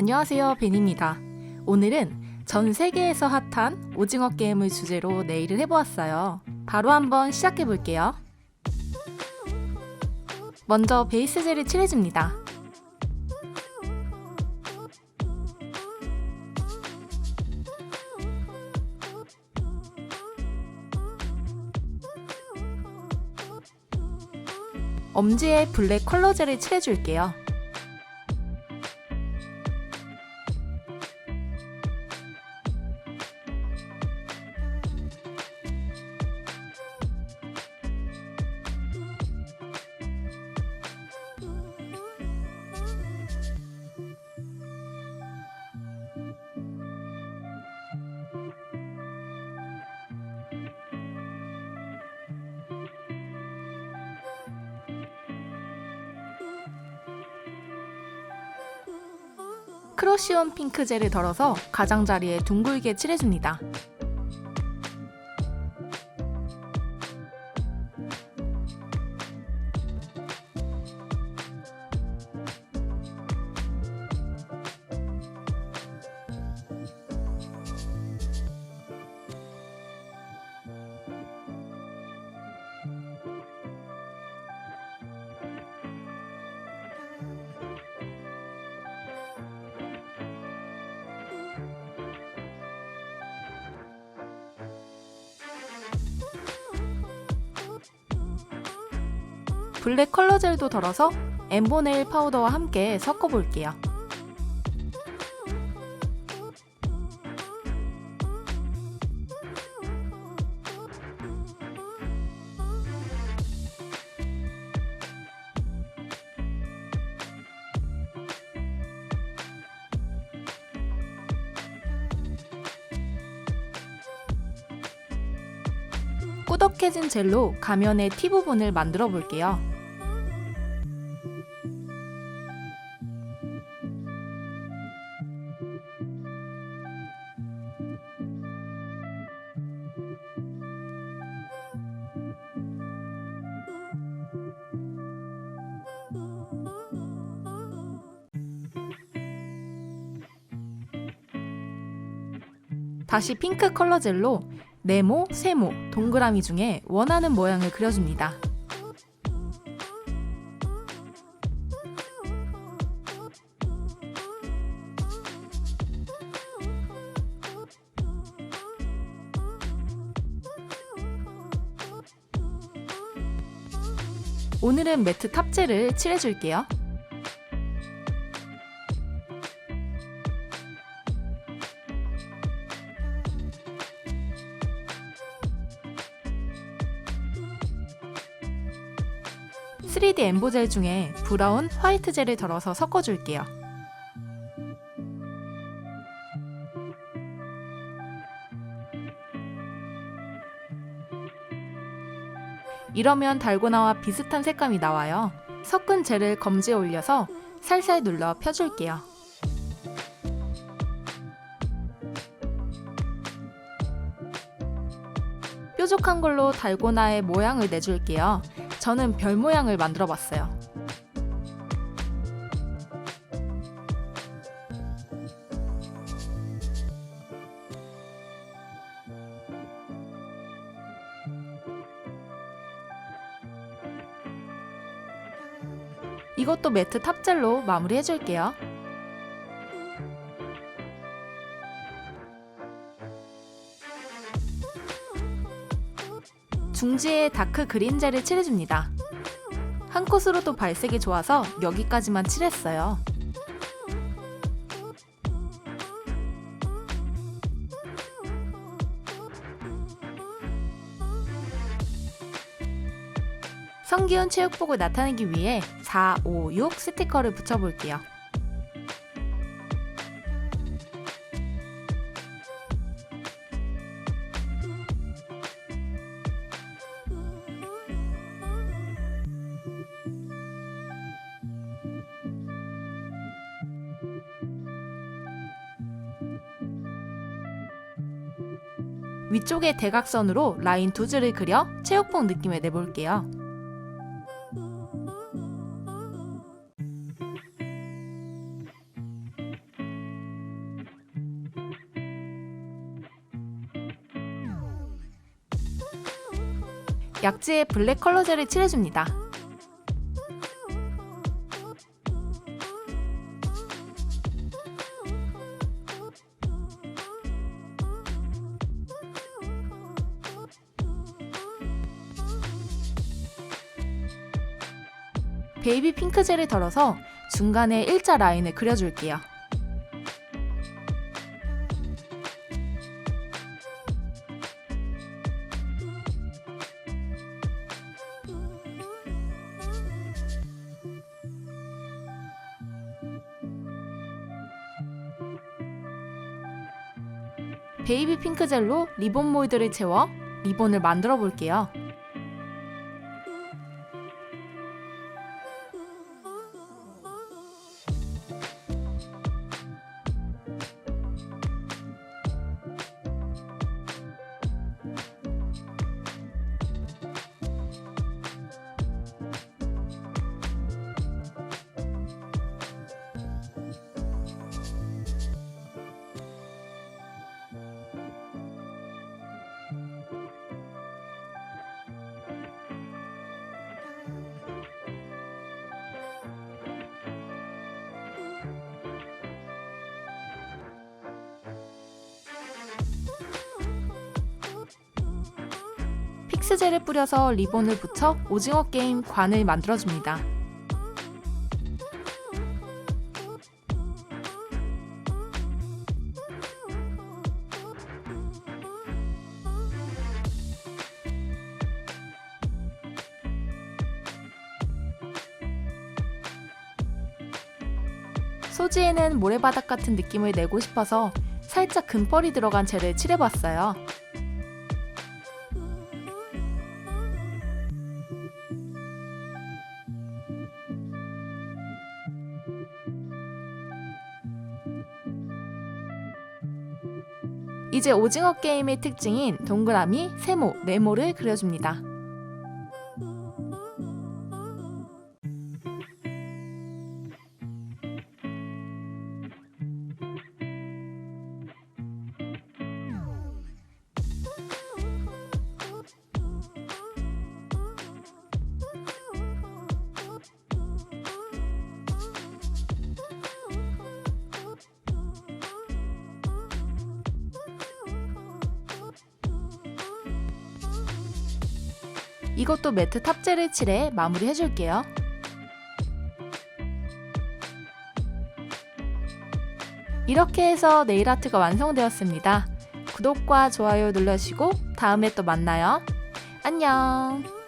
안녕하세요, 벤입니다. 오늘은 전 세계에서 핫한 오징어 게임을 주제로 네일을 해보았어요. 바로 한번 시작해 볼게요. 먼저 베이스 젤을 칠해줍니다. 엄지에 블랙 컬러 젤을 칠해줄게요. 크러쉬온 핑크 젤을 덜어서 가장자리에 둥글게 칠해줍니다. 블랙 컬러 젤도 덜어서 엠보네일 파우더와 함께 섞어볼게요. 꾸덕해진 젤로 가면의 티 부분을 만들어 볼게요. 다시 핑크 컬러 젤로 네모, 세모, 동그라미 중에 원하는 모양을 그려줍니다. 오늘은 매트 탑재를 칠해줄게요. (3D) 엠보젤 중에 브라운 화이트 젤을 덜어서 섞어줄게요. 이러면 달고나와 비슷한 색감이 나와요. 섞은 젤을 검지에 올려서 살살 눌러 펴줄게요. 뾰족한 걸로 달고나의 모양을 내줄게요. 저는 별 모양을 만들어 봤어요. 이것도 매트 탑젤로 마무리 해줄게요. 중지에 다크 그린 젤을 칠해줍니다. 한 컷으로도 발색이 좋아서 여기까지만 칠했어요. 성기훈 체육복을 나타내기 위해 4, 5, 6 스티커를 붙여볼게요. 위쪽에 대각선으로 라인 두 줄을 그려 체육복 느낌을 내볼게요. 약지에 블랙 컬러제를 칠해줍니다. 베이비 핑크 젤을 덜어서 중간에 일자 라인을 그려줄게요. 베이비 핑크 젤로 리본 몰드를 채워 리본을 만들어 볼게요. 픽스젤을 뿌려서 리본을 붙여 오징어 게임 관을 만들어줍니다. 소지에는 모래바닥 같은 느낌을 내고 싶어서 살짝 금펄이 들어간 젤을 칠해봤어요. 이제 오징어 게임의 특징인 동그라미, 세모, 네모를 그려줍니다. 이것도 매트 탑재를 칠해 마무리 해 줄게요. 이렇게 해서 네일 아트가 완성되었습니다. 구독과 좋아요 눌러주시고 다음에 또 만나요. 안녕!